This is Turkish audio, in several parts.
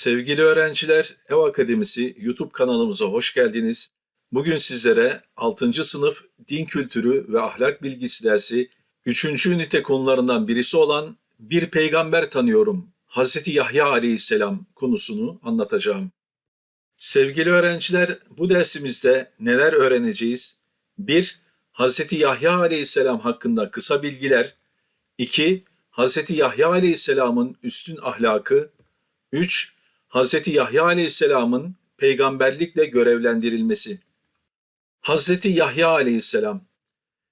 Sevgili öğrenciler, Ev Akademisi YouTube kanalımıza hoş geldiniz. Bugün sizlere 6. sınıf din kültürü ve ahlak bilgisi dersi 3. ünite konularından birisi olan Bir Peygamber Tanıyorum, Hazreti Yahya Aleyhisselam konusunu anlatacağım. Sevgili öğrenciler, bu dersimizde neler öğreneceğiz? 1. Hazreti Yahya Aleyhisselam hakkında kısa bilgiler. 2. Hazreti Yahya Aleyhisselam'ın üstün ahlakı. 3. Hz. Yahya Aleyhisselam'ın peygamberlikle görevlendirilmesi. Hz. Yahya Aleyhisselam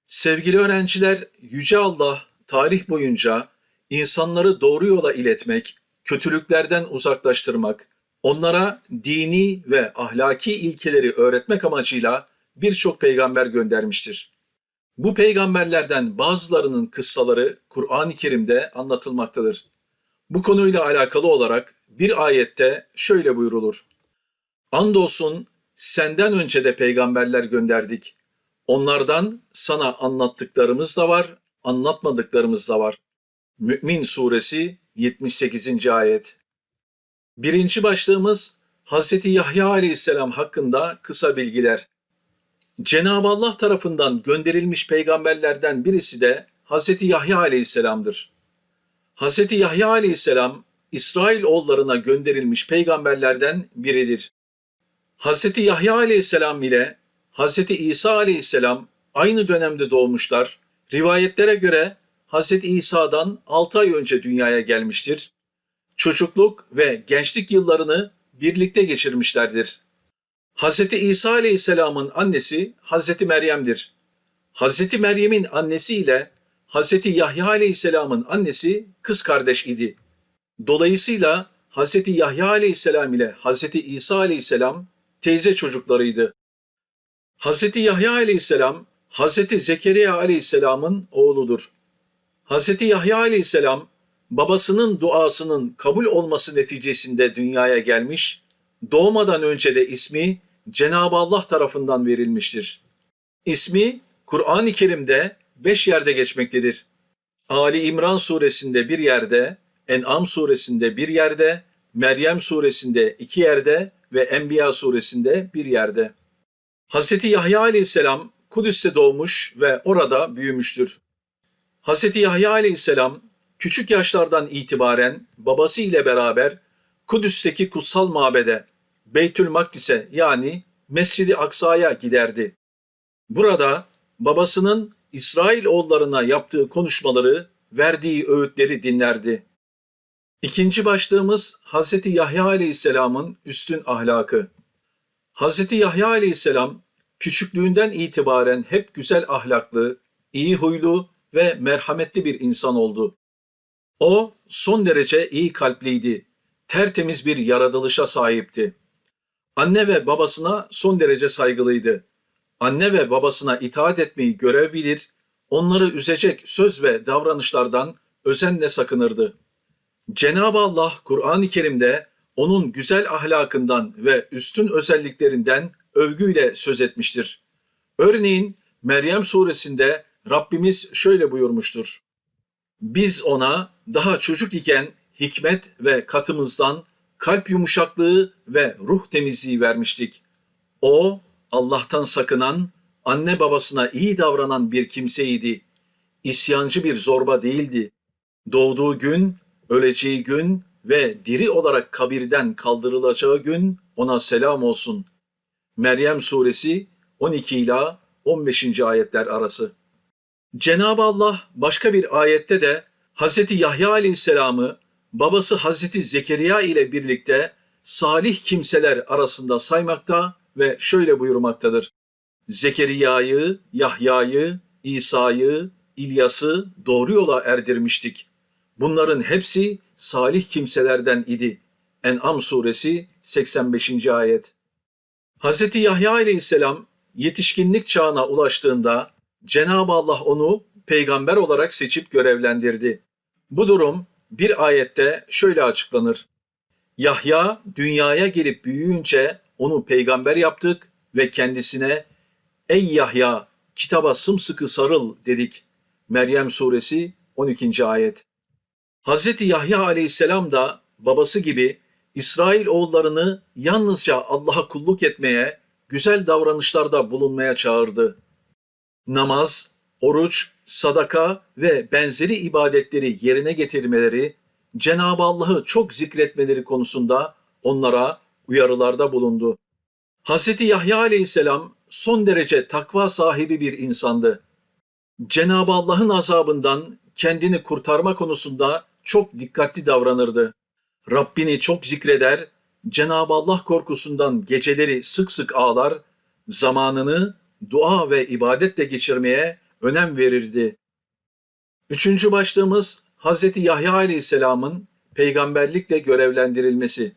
Sevgili öğrenciler, Yüce Allah tarih boyunca insanları doğru yola iletmek, kötülüklerden uzaklaştırmak, onlara dini ve ahlaki ilkeleri öğretmek amacıyla birçok peygamber göndermiştir. Bu peygamberlerden bazılarının kıssaları Kur'an-ı Kerim'de anlatılmaktadır. Bu konuyla alakalı olarak bir ayette şöyle buyrulur. Andolsun senden önce de peygamberler gönderdik. Onlardan sana anlattıklarımız da var, anlatmadıklarımız da var. Mü'min suresi 78. ayet. Birinci başlığımız Hz. Yahya aleyhisselam hakkında kısa bilgiler. Cenab-ı Allah tarafından gönderilmiş peygamberlerden birisi de Hz. Yahya aleyhisselamdır. Hz. Yahya aleyhisselam İsrail oğullarına gönderilmiş peygamberlerden biridir. Hz. Yahya aleyhisselam ile Hz. İsa aleyhisselam aynı dönemde doğmuşlar. Rivayetlere göre Hz. İsa'dan 6 ay önce dünyaya gelmiştir. Çocukluk ve gençlik yıllarını birlikte geçirmişlerdir. Hz. İsa aleyhisselamın annesi Hz. Meryem'dir. Hz. Meryem'in annesi ile Hz. Yahya aleyhisselamın annesi kız kardeş idi. Dolayısıyla Hz. Yahya aleyhisselam ile Hz. İsa aleyhisselam teyze çocuklarıydı. Hz. Yahya aleyhisselam Hz. Zekeriya aleyhisselamın oğludur. Hz. Yahya aleyhisselam babasının duasının kabul olması neticesinde dünyaya gelmiş, doğmadan önce de ismi Cenab-ı Allah tarafından verilmiştir. İsmi Kur'an-ı Kerim'de beş yerde geçmektedir. Ali İmran suresinde bir yerde, En'am suresinde bir yerde, Meryem suresinde iki yerde ve Enbiya suresinde bir yerde. Hz. Yahya aleyhisselam Kudüs'te doğmuş ve orada büyümüştür. Hz. Yahya aleyhisselam küçük yaşlardan itibaren babası ile beraber Kudüs'teki kutsal mabede, Beytül Makdis'e yani Mescid-i Aksa'ya giderdi. Burada babasının İsrail oğullarına yaptığı konuşmaları, verdiği öğütleri dinlerdi. İkinci başlığımız Hz. Yahya Aleyhisselam'ın üstün ahlakı. Hz. Yahya Aleyhisselam küçüklüğünden itibaren hep güzel ahlaklı, iyi huylu ve merhametli bir insan oldu. O son derece iyi kalpliydi, tertemiz bir yaratılışa sahipti. Anne ve babasına son derece saygılıydı. Anne ve babasına itaat etmeyi görev bilir, onları üzecek söz ve davranışlardan özenle sakınırdı.'' Cenab-ı Allah Kur'an-ı Kerim'de onun güzel ahlakından ve üstün özelliklerinden övgüyle söz etmiştir. Örneğin Meryem suresinde Rabbimiz şöyle buyurmuştur. Biz ona daha çocuk iken hikmet ve katımızdan kalp yumuşaklığı ve ruh temizliği vermiştik. O Allah'tan sakınan, anne babasına iyi davranan bir kimseydi. İsyancı bir zorba değildi. Doğduğu gün öleceği gün ve diri olarak kabirden kaldırılacağı gün ona selam olsun. Meryem suresi 12 ila 15. ayetler arası. Cenab-ı Allah başka bir ayette de Hz. Yahya aleyhisselamı babası Hz. Zekeriya ile birlikte salih kimseler arasında saymakta ve şöyle buyurmaktadır. Zekeriya'yı, Yahya'yı, İsa'yı, İlyas'ı doğru yola erdirmiştik. Bunların hepsi salih kimselerden idi. En'am suresi 85. ayet. Hz. Yahya aleyhisselam yetişkinlik çağına ulaştığında Cenab-ı Allah onu peygamber olarak seçip görevlendirdi. Bu durum bir ayette şöyle açıklanır. Yahya dünyaya gelip büyüyünce onu peygamber yaptık ve kendisine Ey Yahya kitaba sımsıkı sarıl dedik. Meryem suresi 12. ayet. Hz. Yahya aleyhisselam da babası gibi İsrail oğullarını yalnızca Allah'a kulluk etmeye, güzel davranışlarda bulunmaya çağırdı. Namaz, oruç, sadaka ve benzeri ibadetleri yerine getirmeleri, Cenab-ı Allah'ı çok zikretmeleri konusunda onlara uyarılarda bulundu. Hz. Yahya aleyhisselam son derece takva sahibi bir insandı. Cenab-ı Allah'ın azabından kendini kurtarma konusunda çok dikkatli davranırdı. Rabbini çok zikreder, Cenab-ı Allah korkusundan geceleri sık sık ağlar, zamanını dua ve ibadetle geçirmeye önem verirdi. Üçüncü başlığımız Hz. Yahya Aleyhisselam'ın peygamberlikle görevlendirilmesi.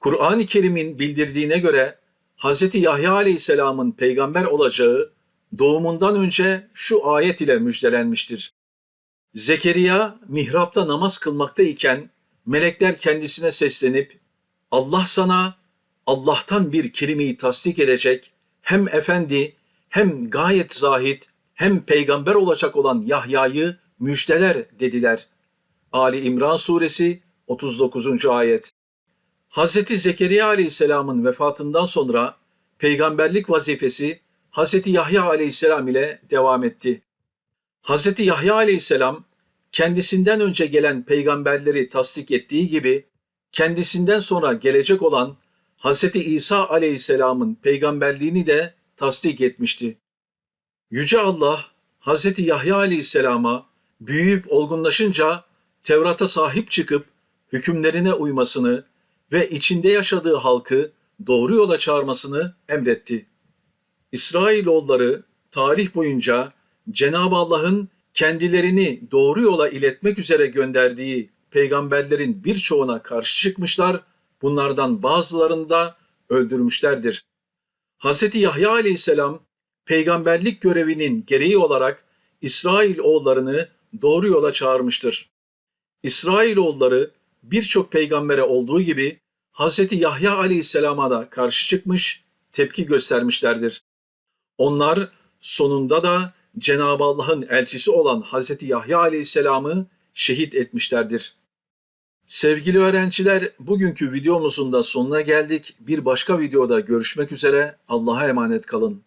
Kur'an-ı Kerim'in bildirdiğine göre Hz. Yahya Aleyhisselam'ın peygamber olacağı doğumundan önce şu ayet ile müjdelenmiştir. Zekeriya mihrapta namaz kılmakta iken melekler kendisine seslenip Allah sana Allah'tan bir kelimeyi tasdik edecek hem efendi hem gayet zahit hem peygamber olacak olan Yahya'yı müjdeler dediler. Ali İmran suresi 39. ayet. Hz. Zekeriya aleyhisselamın vefatından sonra peygamberlik vazifesi Hz. Yahya aleyhisselam ile devam etti. Hz. Yahya aleyhisselam kendisinden önce gelen peygamberleri tasdik ettiği gibi kendisinden sonra gelecek olan Hz. İsa aleyhisselamın peygamberliğini de tasdik etmişti. Yüce Allah Hz. Yahya aleyhisselama büyüyüp olgunlaşınca Tevrat'a sahip çıkıp hükümlerine uymasını ve içinde yaşadığı halkı doğru yola çağırmasını emretti. İsrailoğulları tarih boyunca Cenab-ı Allah'ın kendilerini doğru yola iletmek üzere gönderdiği peygamberlerin birçoğuna karşı çıkmışlar, bunlardan bazılarını da öldürmüşlerdir. Hz. Yahya aleyhisselam peygamberlik görevinin gereği olarak İsrail oğullarını doğru yola çağırmıştır. İsrail oğulları birçok peygambere olduğu gibi Hz. Yahya aleyhisselama da karşı çıkmış, tepki göstermişlerdir. Onlar sonunda da Cenab-ı Allah'ın elçisi olan Hz. Yahya aleyhisselamı şehit etmişlerdir. Sevgili öğrenciler, bugünkü videomuzun da sonuna geldik. Bir başka videoda görüşmek üzere. Allah'a emanet kalın.